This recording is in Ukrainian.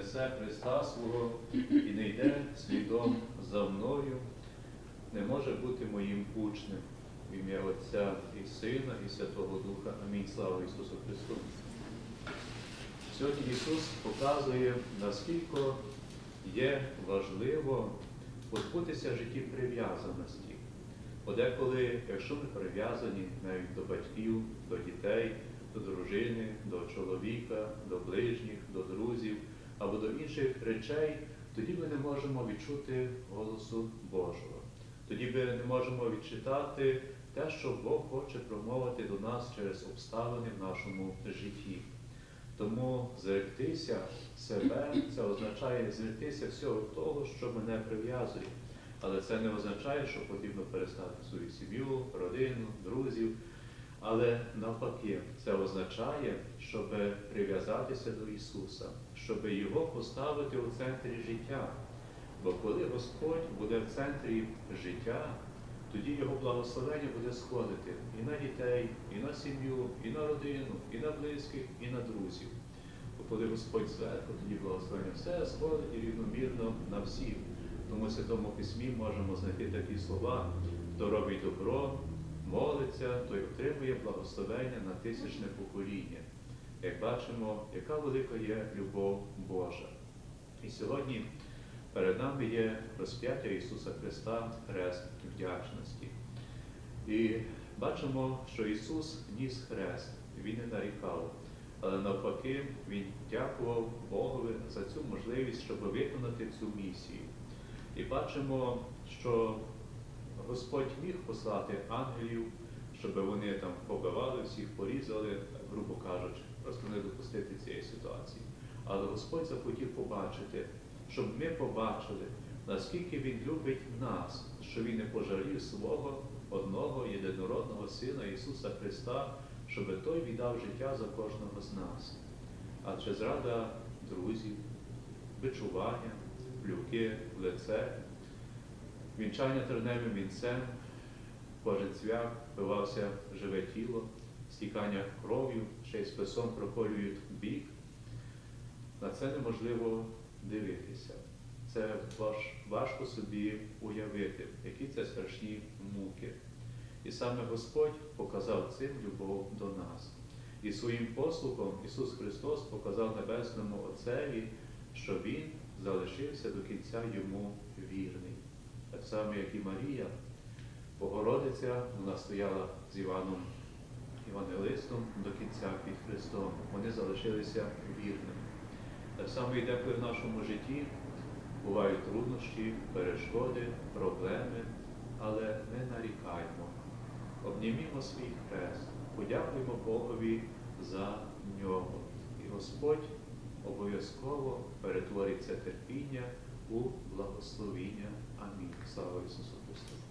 несе Христа свого і не йде слідом за мною, не може бути моїм учнем. В ім'я Отця і Сина, і Святого Духа. Амінь. Слава Ісусу Христу. Сьогодні Ісус показує, наскільки є важливо позбутися в житті прив'язаності. Подеколи, якщо ми прив'язані навіть до батьків, до дітей, до дружини, до чоловіка, до ближніх, до друзів або до інших речей, тоді ми не можемо відчути голосу Божого. Тоді ми не можемо відчитати те, що Бог хоче промовити до нас через обставини в нашому житті. Тому зректися себе це означає зректися всього того, що мене прив'язує. Але це не означає, що потрібно перестати свою сім'ю, родину. Але навпаки, це означає, щоб прив'язатися до Ісуса, щоб Його поставити у центрі життя. Бо коли Господь буде в центрі життя, тоді Його благословення буде сходити і на дітей, і на сім'ю, і на родину, і на близьких, і на друзів. Бо коли Господь зверху, тоді благословення все сходить і рівномірно на всіх. Тому в Святому Письмі можемо знайти такі слова, хто робить добро, молиться, той отримує благословення на тисячне покоління. Як бачимо, яка велика є любов Божа. І сьогодні перед нами є розп'яття Ісуса Христа, хрест вдячності. І бачимо, що Ісус ніс хрест, Він не нарікав, але навпаки, Він дякував Богові за цю можливість, щоб виконати цю місію. І бачимо, що Господь міг послати ангелів, щоб вони там побивали всіх, порізали, грубо кажучи, просто не допустити цієї ситуації. Але Господь захотів побачити, щоб ми побачили, наскільки Він любить нас, що Він не пожалів свого одного єдинородного Сина Ісуса Христа, щоб Той віддав життя за кожного з нас. Адже зрада друзів, бичування, плюки лице, вінчання терневим вінцем, кожен цвях вбивався живе тіло, стікання кров'ю, ще й списом проколюють бік. На це неможливо дивитися. Це важ, важко собі уявити, які це страшні муки. І саме Господь показав цим любов до нас. І своїм послухом Ісус Христос показав Небесному Отцеві, що Він залишився до кінця йому вірний. Так само, як і Марія, Богородиця, вона стояла з Іваном Євангелистом до кінця під Христом. Вони залишилися вірними. Так само і деколи в нашому житті бувають труднощі, перешкоди, проблеми, але не нарікаємо. Обнімімо свій хрест, подякуємо Богові за нього. І Господь обов'язково перетворить це терпіння v blagoslovinju. Amin. Slava Jezusu Hristu.